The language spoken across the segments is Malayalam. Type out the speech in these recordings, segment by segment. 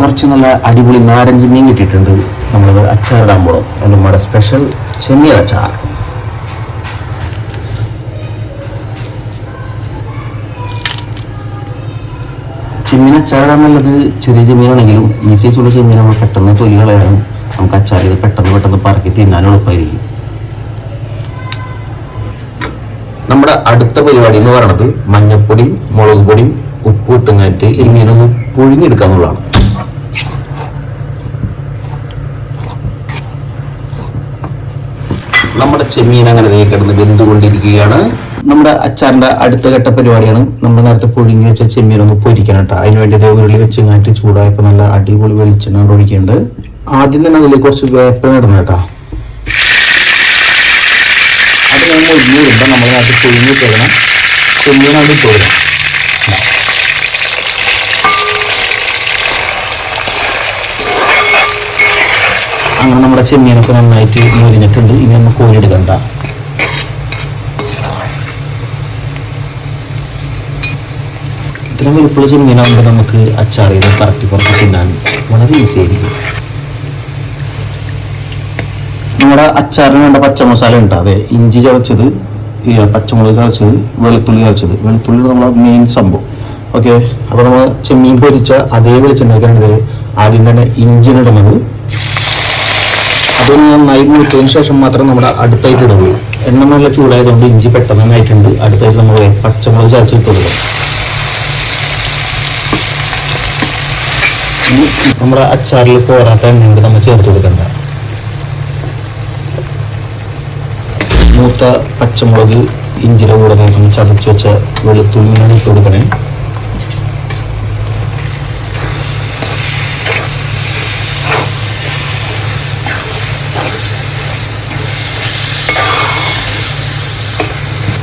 കുറച്ച് നല്ല അടിപൊളി നാരഞ്ച് മീൻ കിട്ടിയിട്ടുണ്ട്. നമ്മളത് അച്ചാറിടാൻ പോകണം നമ്മുടെ സ്പെഷ്യൽ ചെമ്മീൻ അച്ചാർ. ചെമ്മീൻ അച്ചാറാന്നുള്ളത് ചെറിയ ചെമ്മീനാണെങ്കിലും ഈ ഉള്ള ചെമ്മീൻ നമ്മൾ പെട്ടെന്ന് തൊലി നമുക്ക് അച്ചാർ ഇത് പെട്ടെന്ന് പെട്ടെന്ന് പറക്കി തിന്നാൻ എളുപ്പമായിരിക്കും. നമ്മുടെ അടുത്ത പരിപാടി എന്ന് പറയുന്നത് മഞ്ഞപ്പൊടിയും മുളക് പൊടിയും ഉപ്പ് ഇട്ടങ്ങാറ്റ് ഈ മീനൊന്ന് പുഴുങ്ങിയെടുക്കുക എന്നുള്ളതാണ് നമ്മുടെ ചെമ്മീൻ അങ്ങനെ ദേ കിടന്ന് വെന്തുകൊണ്ടിരിക്കുകയാണ്. നമ്മുടെ അച്ചാറിന്റെ അടുത്ത ഘട്ട പരിപാടിയാണ്. നമ്മൾ നേരത്തെ പുഴുങ്ങി വെച്ച ചെമ്മീൻ ഒന്ന് പൊരിക്കണം കേട്ടോ അതിന് വേണ്ടി ദേ ഉരുളി വെച്ച് കാറ്റ് ചൂടായപ്പോൾ നല്ല അടിപൊളി വെളിച്ചെണ്ണ ഒഴിക്കുന്നുണ്ട്. ആദ്യം തന്നെ അതിലേക്ക് കുറച്ച് വേപ്പന ഇടണം കേട്ടോ. അത് നമ്മൾ വരുമ്പോൾ നമ്മൾ നേരത്തെ പുഴുങ്ങി തരണം ചെമ്മീൻ അതിൽ തോരണം അങ്ങനെ നമ്മുടെ ചെമ്മീനൊക്കെ നന്നായിട്ട് മുരിഞ്ഞിട്ടുണ്ട്. ഇനി നമ്മൾ വലുപ്പുള്ള ചെമ്മീനാകുമ്പോൾ നമുക്ക് അച്ചാർ ചെയ്ത് കറക്റ്റ് കുറച്ച് തിന്നാൻ വളരെ ഈസി ആയിരിക്കും. നമ്മുടെ അച്ചാറിന് വേണ്ട പച്ചമസാല ഉണ്ട്. അതെ ഇഞ്ചി ചതച്ചത് പച്ചമുളക് ചതച്ചത് വെളുത്തുള്ളി ചതച്ചത്. വെളുത്തുള്ളി നമ്മളെ മെയിൻ സംഭവം. ഓക്കെ അപ്പോൾ നമ്മൾ ചെമ്മീൻ പൊരിച്ച അതേ വെളിച്ചെണ്ണയ്ക്കാണ് ആദ്യം തന്നെ ഇഞ്ചി ഇടുന്നത്. അതൊന്ന് നന്നായി മൂത്തതിന് ശേഷം മാത്രം നമ്മുടെ അടുത്തായിട്ട് ഇടുള്ളൂ എണ്ണ നല്ല ചൂടായതുകൊണ്ട് ഇഞ്ചി പെട്ടെന്ന് നന്നായിട്ടുണ്ട്. അടുത്തായിട്ട് നമ്മൾ പച്ചമുളക് ചതച്ചിട്ട് കൊടുക്കും നമ്മുടെ അച്ചാറിൽ പോരാത്ത എണ്ണയുണ്ട് നമ്മൾ ചേർത്ത് കൊടുക്കണ്ട. മൂത്ത പച്ചമുളക് ഇഞ്ചിയുടെ കൂടെ നമ്മൾ ചതച്ച് വെച്ച വെളുത്തുള്ളിയാണ് ഇട്ട് കൊടുക്കണേ.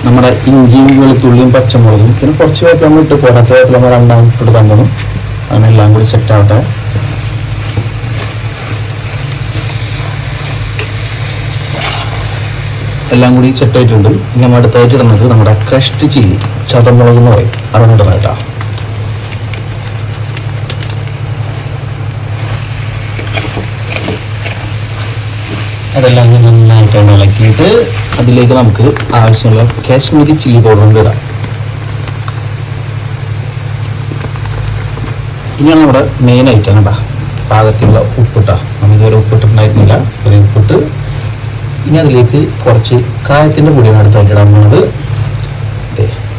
നമ്മുടെ ഇഞ്ചിയും വെളുത്തുള്ളിയും പച്ചമുളകും പിന്നെ കുറച്ച് വേപ്പിലും ഇട്ട് പോരാത്ത വേപ്പിലും രണ്ടാമത്തെ രണ്ടാം ഇട്ട് തന്നു അങ്ങനെ ലാംഗ്വേജ് സെറ്റ് ആവട്ടെ. എല്ലാം കൂടി സെറ്റ് ആയിട്ടുണ്ട്. ഇനി നമ്മൾ അടുത്തായിട്ട് ഇടുന്നത് നമ്മുടെ ക്രഷ്ഡ് ചില്ലി ചതമുളക് എന്ന് പറയും. കേട്ടോ അതെല്ലാം നന്നായിട്ട് ഇളക്കിയിട്ട് അതിലേക്ക് നമുക്ക് ആവശ്യമുള്ള കാശ്മീരി ചില്ലി പൗഡർ ഇടാം. ഇനിയാണ് നമ്മുടെ മെയിൻ ഐറ്റം കേട്ടോ പാകത്തിനുള്ള ഉപ്പിട്ട. നമ്മൾ ഇതുവരെ ഉപ്പിട്ടിട്ടുണ്ടായിരുന്നില്ല. ഒരു ഉപ്പിട്ട് ഇനി അതിലേക്ക് കുറച്ച് കായത്തിന്റെ പൊടിയാണ് അടുത്തായിട്ട് ഇടാൻ പോകുന്നത്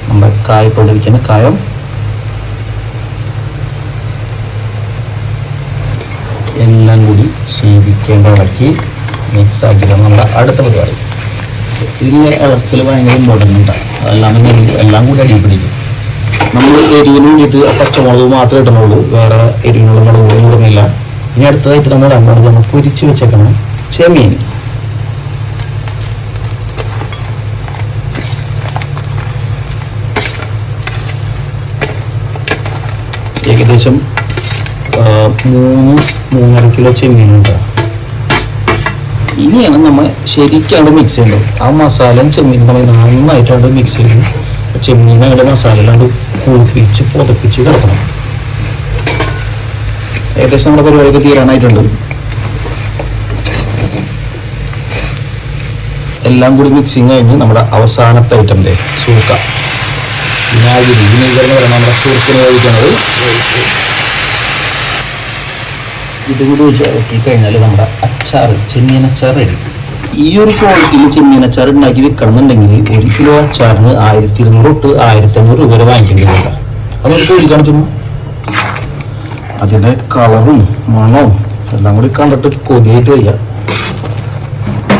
നമ്മുടെ കായക്കൊണ്ടിരിക്കുന്ന കായം. എല്ലാം കൂടി ശീലിക്കേണ്ട ഇളക്കി മിക്സ് ആക്കിയിട്ടാണ് നമ്മുടെ അടുത്ത പരിപാടി. ഇതിന്റെ ഇളക്കൽ ഭയങ്കര ഉണ്ടാകും അതല്ലാന്നുണ്ടെങ്കിൽ എല്ലാം കൂടി അടിയിൽ പിടിക്കും. എരിവിന് വേണ്ടിയിട്ട് പച്ചമുളക് മാത്രമേ ഇടുന്നുള്ളൂ. വേറെ എരിവിനുള്ള മുളകൊന്നും ഇടുന്നില്ല. ഇനി അടുത്തതായിട്ട് നമ്മൾ അങ്ങോട്ട് നമ്മൾ പൊരിച്ച് വെച്ചേക്കണം ചെമ്മീൻ. ഏകദേശം മൂന്ന് മൂന്നര കിലോ ചെമ്മീനുണ്ട് ഇനിയാണ് നമ്മൾ ശരിക്കും അവിടെ മിക്സ് ചെയ്യേണ്ടത്. ആ മസാലയും ചെമ്മീനും നമ്മൾ നന്നായിട്ടാണ് മിക്സ് ചെയ്ത്. ചെമ്മീൻ അവിടെ മസാലയിലാണ്ട് കുളിപ്പിച്ച് പുതപ്പിച്ച് കിടക്കണം. ഏകദേശം നമ്മുടെ പരിപാടിയൊക്കെ തീരാനായിട്ടുണ്ട്. എല്ലാം കൂടി മിക്സിങ് കഴിഞ്ഞ് നമ്മുടെ അവസാനത്തെ ഐറ്റം ദേ സൂക്ക. വിനാഗിരി വിനീഗർ എന്ന് പറയുന്നത് നമ്മുടെ സൂപ്പിന് കഴിക്കുന്നത് ഇതുകൂടി വെച്ച് ഇറക്കി കഴിഞ്ഞാൽ നമ്മുടെ അച്ചാർ ചെമ്മീൻ അച്ചാർ റെഡി. ഈ ഒരു ക്വാളിറ്റിയിൽ ചെമ്മീൻ അച്ചാർ ഉണ്ടാക്കി വെക്കണമെന്നുണ്ടെങ്കിൽ ഒരു കിലോ അച്ചാറിന് ആയിരത്തി ഇരുന്നൂറ് തൊട്ട് ആയിരത്തി അഞ്ഞൂറ് രൂപ വരെ വാങ്ങിക്കേണ്ടി വരില്ല അതൊരു ചോദിക്കാൻ ചുമ്മാ അതിന്റെ കളറും മണവും എല്ലാം കൂടി കണ്ടിട്ട് കൊതിയായിട്ട് വയ്യ.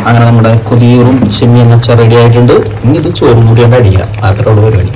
അങ്ങനെ നമ്മുടെ കൊതിയൂറും ചെമ്മീൻ അച്ചാർ റെഡി ആയിട്ടുണ്ട്. ഇനി ഇത് ചോറും കൂടി കൊണ്ട് അടിക്കുക അത്രയുള്ള പരിപാടി.